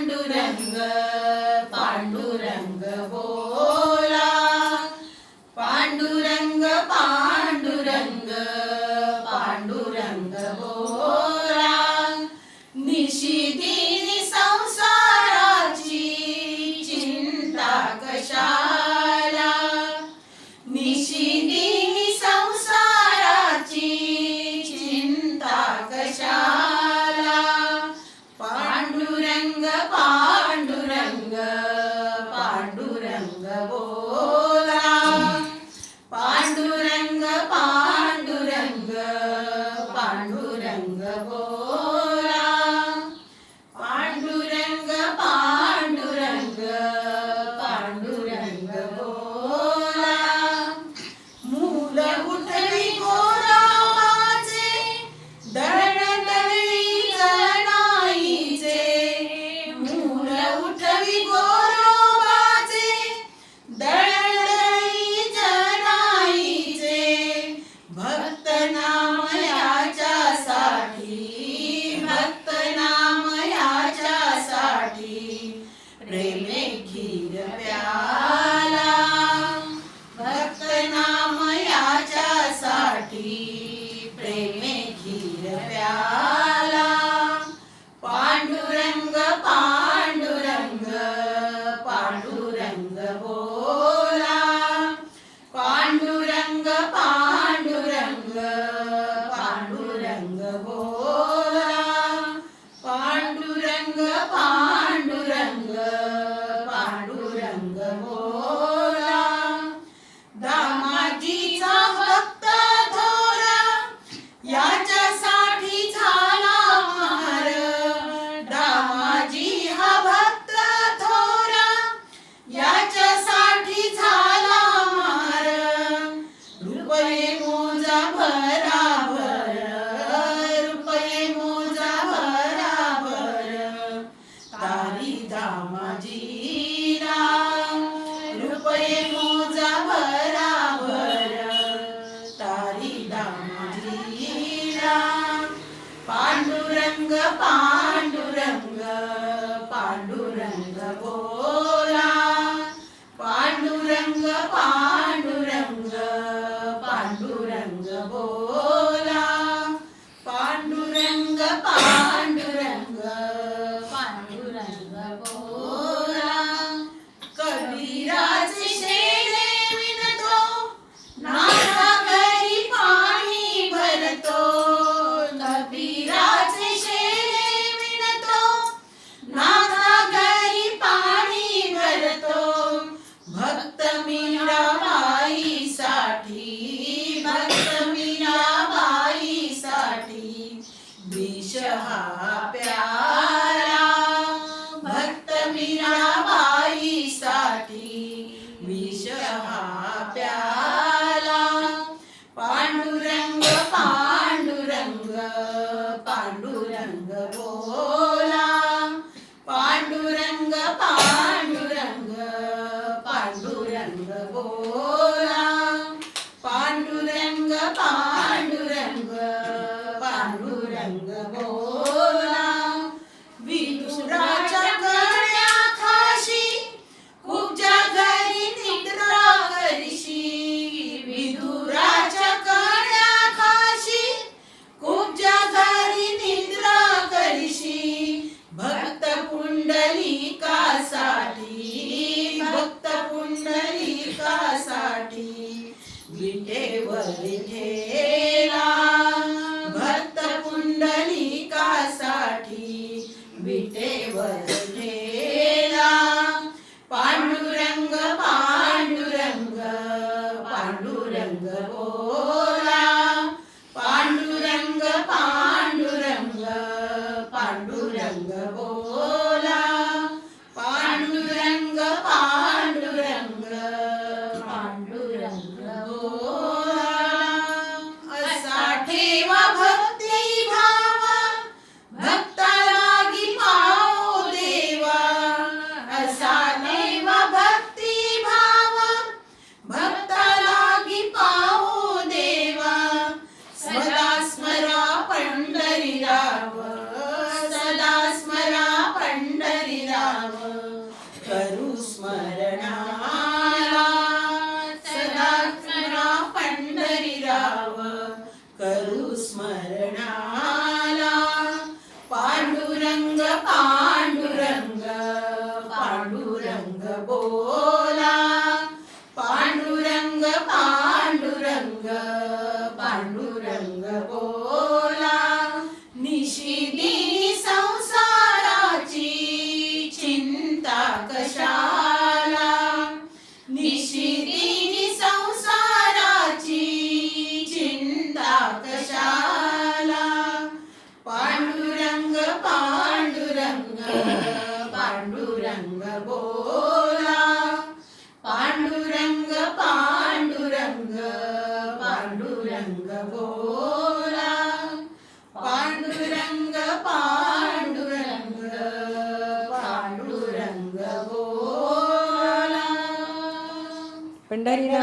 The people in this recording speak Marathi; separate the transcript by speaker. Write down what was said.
Speaker 1: पांडुरंग पांडुरंग बोला पांडुरंग पांडुरंग पांडुरंग बोला निशिदी रुपये मोजा भरा रुपये मोजा भरा तारी दामाजी राम रुपये मोजा भरा तारी दामाजी राम पांडुरंग पांडुरंग पांडुरंग गो ठेव विठेला भक्त पुंडलिकासाठी विटेवर ठेव
Speaker 2: പാണ്ഡുരംഗ പാണ്ഡുരംഗ പാണ്ഡുരംഗ ബോല പാണ്ഡുരംഗ പാണ്ഡുരംഗ പാണ്ഡുരംഗ
Speaker 1: ബോല
Speaker 2: Rendarina